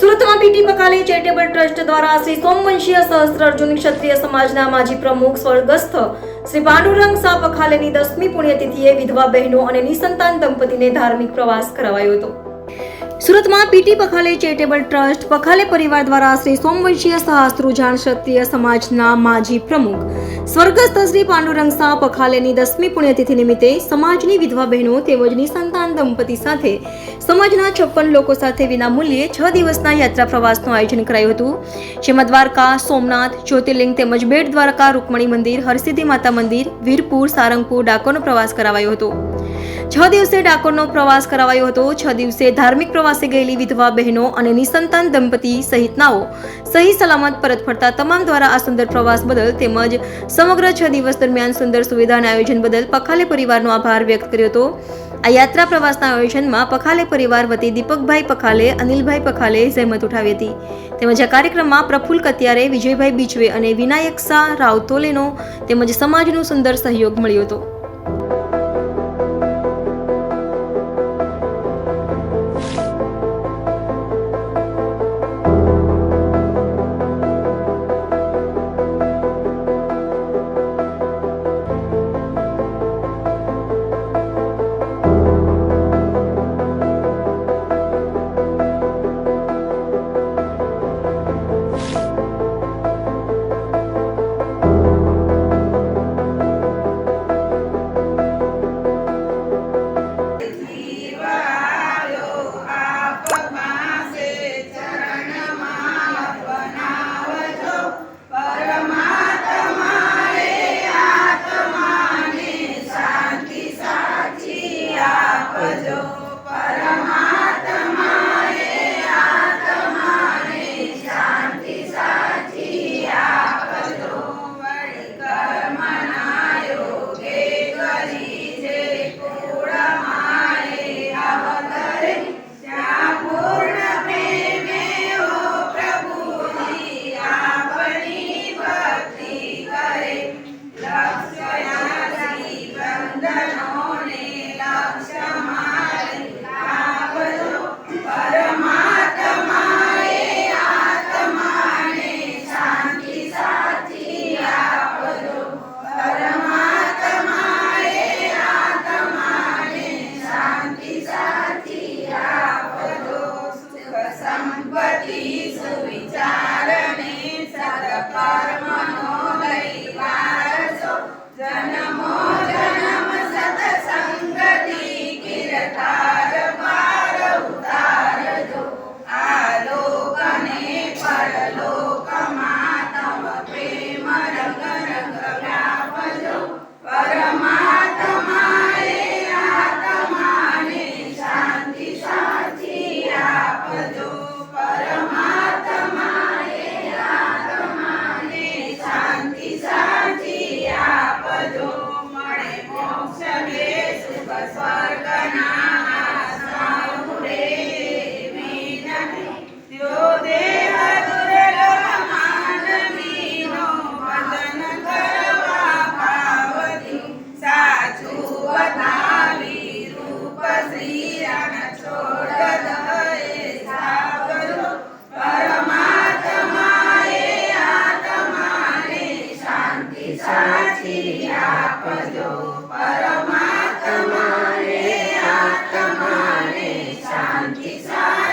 સુરતમાં BT બકાલી charitable trust દ્વારા શ્રી સોમવંશીય સહસ્ત્ર અર્જુન ક્ષત્રિય સમાજના માજી પ્રમુખ સ્વર્ગસ્થ શ્રી પાંડુરંગ શાહ પખાલેની દસમી પુણ્યતિથિએ વિધવા બહેનો અને નિસંતાન દંપતીને ધાર્મિક પ્રવાસ કરાવાયો હતો. સુરતમાં PT Pakhale charitable trust Pakhale પરિવાર દ્વારા શ્રી સોમવંશીય સહસ્ત્રુજાન ક્ષત્રિય સમાજના માજી પ્રમુખ સ્વર્ગસ્થ શ્રી પાંડુરંગ શાહ પખાલેની દસમી પુણ્યતિથિ નિમિત્તે સમાજની વિધવા બહેનો તેમજ નિસંતાન દંપતી સાથે સમાજના છપ્પન લોકો સાથે વિનામૂલ્યે છ દિવસના યાત્રા પ્રવાસનું આયોજન કરાયું હતું. જેમાં દ્વારકા, સોમનાથ, જ્યોતિર્લિંગ તેમજ બેટ દ્વારકા, રૂકમણી મંદિર, હરસિદ્ધિ માતા મંદિર, વીરપુર, સારંગપુર ડાકોરનો પ્રવાસ કરાવાયો હતો. છ દિવસે ડાકોરનો પ્રવાસ કરાવાયો હતો. છ દિવસે ધાર્મિક પ્રવાસે ગયેલી વિધવા બહેનો અને નિસંતાન દંપતી સહિતનાઓ સહી સલામત પરત ફરતા તમામ દ્વારા આ સુંદર પ્રવાસ બદલ તેમજ સમગ્ર છ દિવસ દરમિયાન સુંદર સુવિધા અને આયોજન બદલ પખાલે પરિવારનો આભાર વ્યક્ત કર્યો હતો. આ યાત્રા પ્રવાસના આયોજનમાં પખાલે પરિવાર વતી દીપકભાઈ પખાલે, અનિલભાઈ પખાલે જહેમત ઉઠાવી હતી. તેમજ આ કાર્યક્રમમાં પ્રફુલ્લ કતિયારે, વિજયભાઈ બીચવે અને વિનાયક શાહ રાવતોલેનો તેમજ સમાજનો સુંદર સહયોગ મળ્યો હતો. સંપત્તિ સુવિચારને સદકર્મનો લઈ That's why.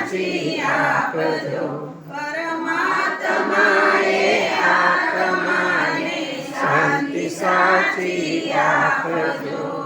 સાચી આપજો પરમાત્માએ આત્માને શાંતિ સાચી આપજો.